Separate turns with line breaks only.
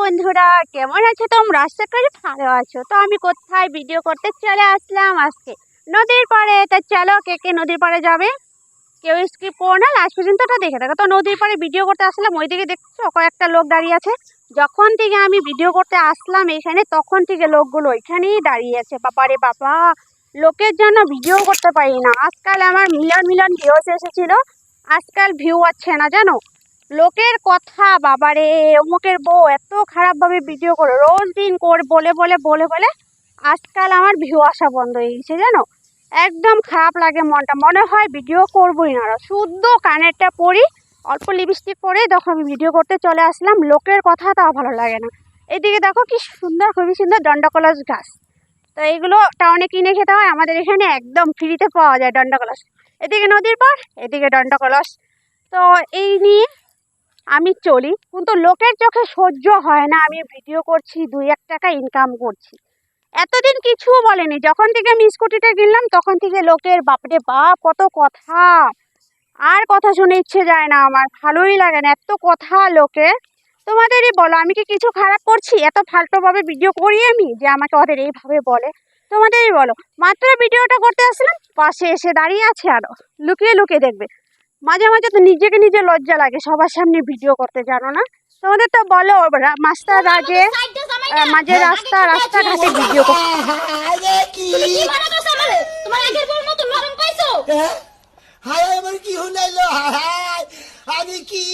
বন্ধুরা, কেমন আছো তোমরা? আশা করি ভালো আছো। তো আমি কোথায়? ভিডিও করতে চলে আসলাম আজকে নদীর পাড়ে। তা চলো কে কে নদীর পাড়ে যাবে? কেউ স্কিপ করো না লাস্ট পর্যন্তটা দেখে থাকো। তো নদীর পাড়ে ভিডিও করতে আসলাম, ওইদিকে দেখছ কয়েকটা লোক দাঁড়িয়ে আছে। যখন থেকে আমি ভিডিও করতে আসলাম এখানে, তখন থেকে লোকগুলো ওইখানেই দাঁড়িয়ে আছে। বাবারে বাবা, লোকের জন্য ভিডিও করতে পারি না। আজকাল আমার মিলন মিলন ভিউস এসেছিল। আজকাল ভিউ আছে না, জানো? লোকের কথা, বাবারে, অমুকের বউ এত খারাপভাবে ভিডিও করে রোজ দিন করে, বলে বলে বলে বলে আজকাল আমার ভিউ আসা বন্ধ হয়ে গেছে, জানো? একদম খারাপ লাগে মনটা। মনে হয় ভিডিও করবোই না শুদ্ধ কানেরটা পরি, অল্প লিপস্টিক পরে তখন আমি ভিডিও করতে চলে আসলাম। লোকের কথা তাও ভালো লাগে না। এদিকে দেখো কি সুন্দর, খুবই সুন্দর দণ্ডকলস গাছ। তো এইগুলো টাউনে কিনে খেতে হয়, আমাদের এখানে একদম ফ্রিতে পাওয়া যায় দণ্ডকলস। এদিকে নদীর পার এদিকে দণ্ডকলস। তো এই নিয়ে আমি চলি, কিন্তু লোকের চোখে সহ্য হয় না। আমি ভিডিও করছি, দুই এক টাকা ইনকাম করছি। এতদিন কিছু বলেনি। যখন থেকে আমি স্কুটিটা কিনলাম তখন থেকে লোকের বাপরে বাপ, কত কথা। আর কথা শুনে ইচ্ছে যায় না আমার, ভালোই লাগে না। এত কথা লোকে। তোমাদেরই বলো, আমি কি কিছু খারাপ করছি? এত ফালতুভাবে ভিডিও করি আমি যে আমাকে ওদের এইভাবে বলে? তোমাদেরই বলো। মাত্র ভিডিওটা করতে আসলাম, পাশে এসে দাঁড়িয়ে আছে আরও। লুকিয়ে লুকিয়ে দেখবে। মাঝে মাঝে তো নিজেকে নিজে লজ্জা লাগে সবার সামনে ভিডিও করতে জানো না? তোমাদের তো বলো মাস্টার রাজে মাঝে রাস্তা রাস্তাঘাটে ভিডিও করতে
কি?
কি করছ আমারে? তোমার আগের বউর মতো নরম পাইছো?
আমার কি হলো? আমি কি